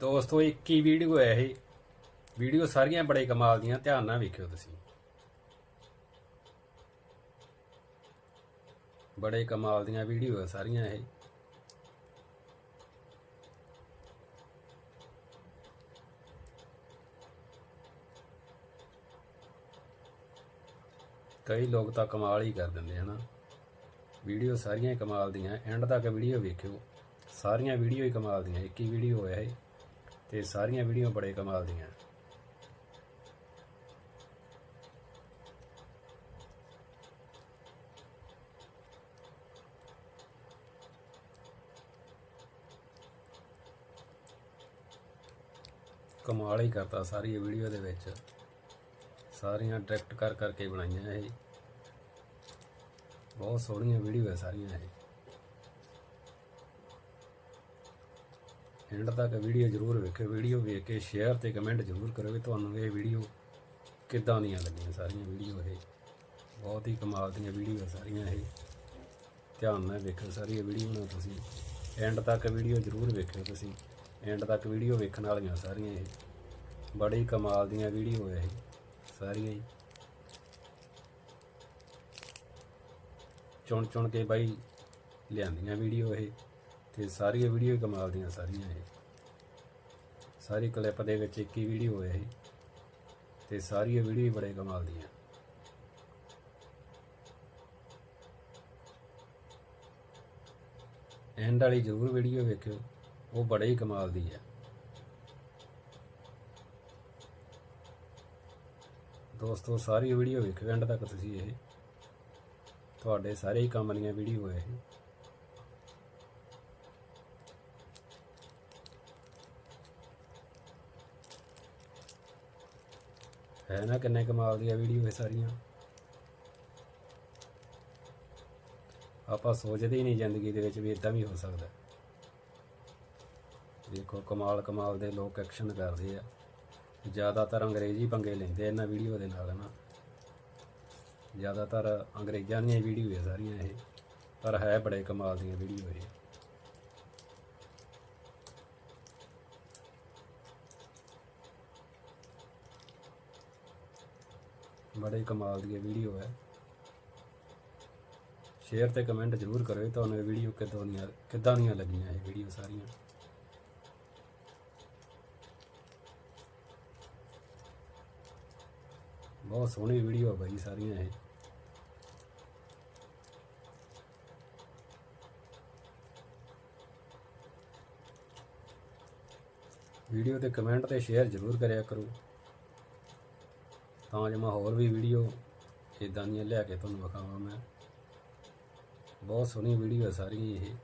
ਦੋਸਤੋ, ਇੱਕ ਹੀ ਵੀਡੀਓ ਹੈ ਇਹ। ਵੀਡੀਓ ਸਾਰੀਆਂ ਬੜੇ ਕਮਾਲ ਦੀਆਂ, ਧਿਆਨ ਨਾਲ ਵੇਖਿਓ ਤੁਸੀਂ। ਬੜੇ ਕਮਾਲ ਦੀਆਂ ਵੀਡੀਓ ਸਾਰੀਆਂ ਇਹ। ਕਈ ਲੋਕ ਤਾਂ ਕਮਾਲ ਹੀ ਕਰ ਦਿੰਦੇ ਹਨਾ ਵੀਡੀਓ ਸਾਰੀਆਂ ਹੀ ਕਮਾਲ ਦੀਆਂ ਐਂਡ ਤੱਕ ਵੀਡੀਓ ਵੇਖਿਓ। ਸਾਰੀਆਂ ਵੀਡੀਓ ਹੀ ਕਮਾਲ ਦੀਆਂ, ਇੱਕ ਹੀ ਵੀਡੀਓ ਹੈ ਇਹ। ਤੇ ਸਾਰੀਆਂ ਵੀਡੀਓ ਬੜੇ ਕਮਾਲ ਦੀਆਂ। ਕਮਾਲ ਹੀ ਕਰਤਾ ਸਾਰੀ ਵੀਡੀਓ ਦੇ ਵਿੱਚ। ਸਾਰੀਆਂ ਡਾਇਰੈਕਟ ਕਰ ਕਰਕੇ ਬਣਾਈਆਂ ਇਹ। ਬਹੁਤ ਸੋਹਣੀਆਂ ਵੀਡੀਓ ਹੈ ਸਾਰੀਆਂ ਇਹ। ਐਂਡ ਤੱਕ ਵੀਡੀਓ ਜ਼ਰੂਰ ਵੇਖਿਓ ਵੀਡੀਓ ਵੇਖ ਕੇ ਸ਼ੇਅਰ ਤੇ ਕਮੈਂਟ ਜ਼ਰੂਰ ਕਰਿਓ ਕਿ ਤੁਹਾਨੂੰ ਇਹ ਵੀਡੀਓ ਕਿੱਦਾਂ ਦੀਆਂ ਲੱਗੀਆਂ ਸਾਰੀਆਂ ਵੀਡੀਓ ਇਹ। ਬਹੁਤ ਹੀ ਕਮਾਲ ਦੀਆਂ ਵੀਡੀਓ ਸਾਰੀਆਂ ਇਹ। ਧਿਆਨ ਨਾਲ ਵੇਖਿਓ ਸਾਰੀਆਂ ਵੀਡੀਓ ਨੂੰ ਤੁਸੀਂ। ਐਂਡ ਤੱਕ ਵੀਡੀਓ ਜ਼ਰੂਰ ਵੇਖਿਓ ਤੁਸੀਂ। ਐਂਡ ਤੱਕ ਵੀਡੀਓ ਵੇਖਣ ਵਾਲੀਆਂ ਸਾਰੀਆਂ ਇਹ। ਬੜੀ ਕਮਾਲ ਦੀਆਂ ਵੀਡੀਓ ਹੈ ਇਹ ਸਾਰੀਆਂ ਹੀ। ਚੁਣ ਚੁਣ ਕੇ ਬਾਈ ਲਿਆਂਦੀਆਂ ਵੀਡੀਓ ਇਹ। ਤੇ ਸਾਰੀਆਂ ਵੀਡੀਓ ਕਮਾਲ ਦੀਆਂ ਸਾਰੀਆਂ ਇਹ। ਸਾਰੀ ਕਲਿੱਪ ਦੇ ਵਿੱਚ ਇੱਕ ਹੀ ਵੀਡੀਓ ਹੈ ਇਹ। ਤੇ ਸਾਰੀਆਂ ਵੀਡੀਓ ਹੀ ਬੜੇ ਕਮਾਲ ਦੀਆਂ। ਐਂਡ ਵਾਲੀ ਜ਼ਰੂਰ ਵੀਡੀਓ ਵੇਖਿਓ। ਉਹ ਬੜੇ ਹੀ ਕਮਾਲ ਦੀ ਹੈ। ਦੋਸਤੋ ਸਾਰੀ ਵੀਡੀਓ ਵੇਖਿਓ। ਐਂਡ ਤੱਕ ਤੁਸੀਂ ਇਹ। ਤੁਹਾਡੇ ਸਾਰੇ ਹੀ ਕੰਮ ਦੀਆਂ ਵੀਡੀਓ ਹੈ ਇਹ। ਹੈ ਨਾ ਕਿੰਨੇ ਕਮਾਲ ਦੀਆਂ ਵੀਡੀਓ ਹੈ ਸਾਰੀਆਂ। ਆਪਾਂ ਸੋਚਦੇ ਹੀ ਨਹੀਂ ਜ਼ਿੰਦਗੀ ਦੇ ਵਿੱਚ ਵੀ ਇਦਾਂ ਵੀ ਹੋ ਸਕਦਾ। ਦੇਖੋ, ਕਮਾਲ ਕਮਾਲ ਦੇ ਲੋਕ ਐਕਸ਼ਨ ਕਰਦੇ ਆ। ਜ਼ਿਆਦਾਤਰ ਅੰਗਰੇਜ਼ੀ ਪੰਗੇ ਲੈਂਦੇ ਇਹਨਾਂ ਵੀਡੀਓ ਦੇ ਨਾਲ ਨਾ। ਜ਼ਿਆਦਾਤਰ ਅੰਗਰੇਜ਼ਾਂ ਦੀਆਂ ਵੀਡੀਓ ਹੈ ਸਾਰੀਆਂ ਇਹ। ਪਰ ਹੈ ਬੜੇ ਕਮਾਲ ਦੀਆਂ ਵੀਡੀਓ ਇਹ। ਬੜੇ ਕਮਾਲ ਦੀ ਵੀਡੀਓ ਹੈ। ਸ਼ੇਅਰ ਤੇ ਕਮੈਂਟ ਜ਼ਰੂਰ ਕਰਿਓ, ਤੁਹਾਨੂੰ ਇਹ ਵੀਡੀਓ ਕਿੱਦਾਂ ਦੀਆਂ ਕਿੱਦਾਂ ਦੀਆਂ ਲੱਗੀਆਂ ਇਹ ਵੀਡੀਓ ਸਾਰੀਆਂ? ਬਹੁਤ ਸੋਹਣੀ ਵੀਡੀਓ ਆ ਬਾਈ ਸਾਰੀਆਂ ਇਹ। ਵੀਡੀਓ ਤੇ ਕਮੈਂਟ ਤੇ ਸ਼ੇਅਰ ਜ਼ਰੂਰ ਕਰਿਆ ਕਰੋ। ਤਾਂ ਜੋ ਮੈਂ ਹੋਰ ਵੀ ਵੀਡੀਓ ਇਦਾਂ ਦੀਆਂ ਲਿਆ ਕੇ ਤੁਹਾਨੂੰ ਵਿਖਾਵਾਂ ਮੈਂ। ਬਹੁਤ ਸੋਹਣੀ ਵੀਡੀਓ ਹੈ ਸਾਰੀਆਂ ਇਹ।